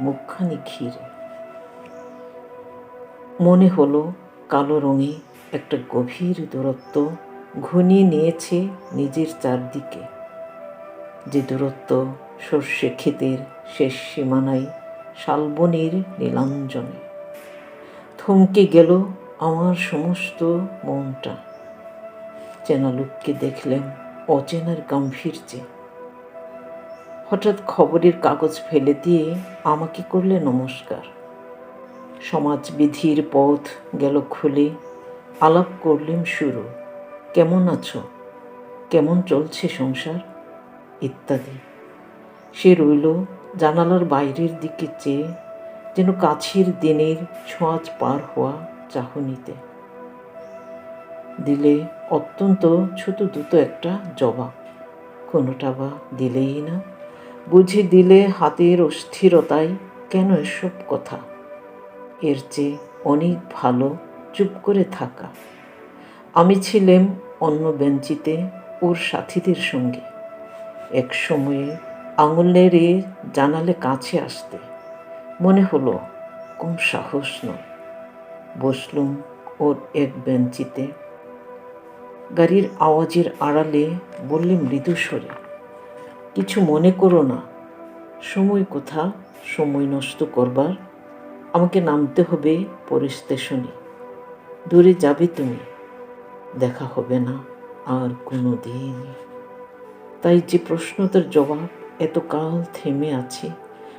মুখখানি ঘিরে। মনে হলো কালো রঙে একটা গভীর দূরত্ব ঘনিয়ে নিয়েছে নিজের চারদিকে। যে দূরত্ব সর্ষে ক্ষেতের শেষ সীমানায় শালবনের নীলাঞ্জনে। থমকে গেল আমার সমস্ত মনটা। চেনা লোককে দেখলেন অচেনার গাম্ভীর্যে। হঠাৎ খবরের কাগজ ফেলে দিয়ে আমাকে করলে নমস্কার। সমাজবিধির পথ গেল খুলে, আলাপ করলেন শুরু। কেমন আছো? কেমন চলছে সংসার? ইত্যাদি। সে রইল জানালার বাইরের দিকে চেয়ে, যেন কাছের দিনের ছোঁয়াচ পার হওয়া চাহনিতে। দিলে অত্যন্ত ছোট দুটো একটা জবাব। কোনোটা বা দিলেই না। বুঝে দিলে হাতের অস্থিরতায় কেন এসব কথা? এর চেয়ে অনেক ভালো চুপ করে থাকা। আমি ছিলাম অন্য বেঞ্চিতে ওর সাথীদের সঙ্গে। এক সময়ে আঙুল নেড়ে জানালে কাছে আসতে। মনে হলো, কম সাহস নয়। বসলুম ওর এক বেঞ্চিতে। গাড়ির আওয়াজের আড়ালে বললে মৃদু স্বরে কিছু মনে করো না। সময় কোথা? সময় নষ্ট করবার। আমাকে নামতে হবে পরে স্টেশনে। দূরে যাবে তুমি। দেখা হবে না আর কোনো দিন তাই যে প্রশ্নটার জবাব এতকাল থেমে আছে,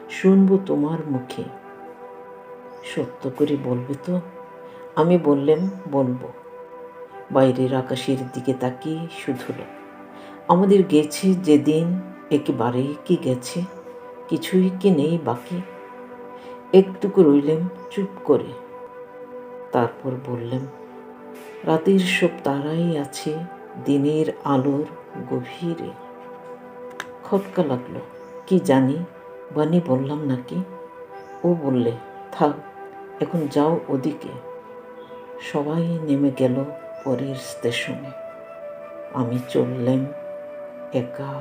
শুনব তোমার মুখে। সত্য করে বলবে তো? আমি বললাম বলব। বাইরের আকাশের দিকে তাকিয়ে শুধুলো। আমাদের গেছে যেদিন একেবারে কি গেছে? কিছুই কি নেই বাকি? একটুকু রইলেম চুপ করে। তারপর বললেন, রাতের সব তারাই আছে দিনের আলোর গভীরে। খটকা লাগল, কি জানি বানি বললাম নাকি? ও বললে, থাক, এখন যাও ওদিকে। সবাই নেমে গেল পরের স্টেশনে। আমি চললাম একা।